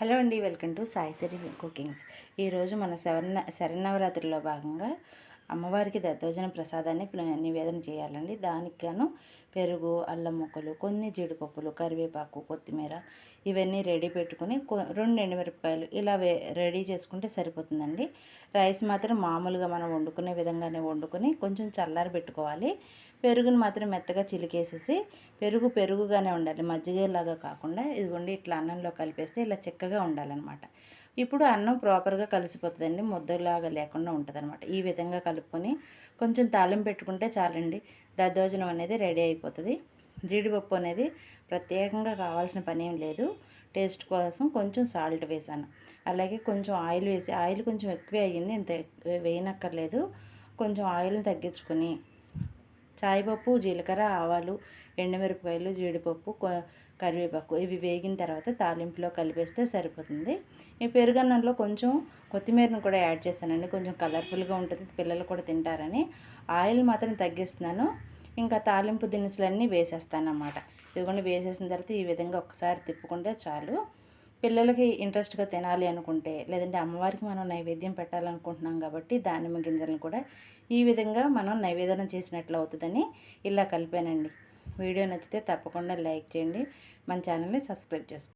Hello అండి welcome to Sai Siri cookings. ఈరోజు మన శరణ శరణవరాత్రిలో భాగంగా అమ్మవారికి దద్దోజన ప్రసాదాన్ని నివేదన చేయాలండి. దానికి గాను పెరుగు అల్లం ముక్కలు కొన్ని జీడిపప్పులు కరివేపాకు కొత్తిమీర ఇవన్నీ రెడీ పెట్టుకుని రెండు ఎండుమిరపకాయలు ఇలా రెడీ చేసుకుంటే సరిపోతుందండి. రైస్ మాత్రం మామూలుగా మనం వండుకునే విధంగానే వండుకొని కొంచెం చల్లారి పెట్టుకోవాలి. పెరుగును మాత్రం మెత్తగా చిలికేసేసి పెరుగు పెరుగుగానే ఉండాలి. మజ్జిగలాగా కాకుండా ఇదిగోండి ఇట్లా అన్నంలో కలిపేస్తే ఇలా చిక్కగా ఉండాలన్నమాట. ఇప్పుడు అన్నం ప్రాపర్గా కలిసిపోతుందండి ముద్దలాగా లేకుండా ఉంటుంది ఈ విధంగా కలుపుకొని కొంచెం తాలింపు పెట్టుకుంటే చాలండి దద్దోజనం అనేది రెడీ అయిపోతుంది. జీడిపప్పు అనేది ప్రత్యేకంగా కావాల్సిన పని ఏం లేదు టేస్ట్ కోసం కొంచెం సాల్ట్ వేసాను. అలాగే కొంచెం ఆయిల్ వేసి ఆయిల్ కొంచెం ఎక్కువే అయ్యింది ఇంత వేయనక్కర్లేదు కొంచెం ఆయిల్ని తగ్గించుకొని చాయిపప్పు జీలకర్ర ఆవాలు ఎండుమిరపకాయలు జీడిపప్పు కరివేపాకు ఇవి వేగిన తర్వాత తాలింపులో కలిపేస్తే సరిపోతుంది. ఈ పెరుగన్నంలో కొంచెం కొత్తిమీరను కూడా యాడ్ చేశానండి. కొంచెం కలర్ఫుల్గా ఉంటుంది. పిల్లలు కూడా తింటారని. ఆయిల్ మాత్రం తగ్గిస్తున్నాను. ఇంకా తాలింపు దినుసులన్నీ వేసేస్తాను అన్నమాట ఇదిగోండి వేసేసిన తర్వాత ఈ విధంగా ఒకసారి తిప్పుకుంటే చాలు. పిల్లలకి ఇంట్రెస్ట్గా తినాలి అనుకుంటే లేదంటే అమ్మవారికి మనం నైవేద్యం పెట్టాలనుకుంటున్నాం కాబట్టి దానిమ్మ గింజలను కూడా ఈ విధంగా మనం నైవేద్యం చేసినట్లు అవుతుందని ఇలా కలిపానండి. వీడియో నచ్చితే తప్పకుండా లైక్ చేయండి. మన ఛానల్ని సబ్స్క్రైబ్ చేసుకోండి.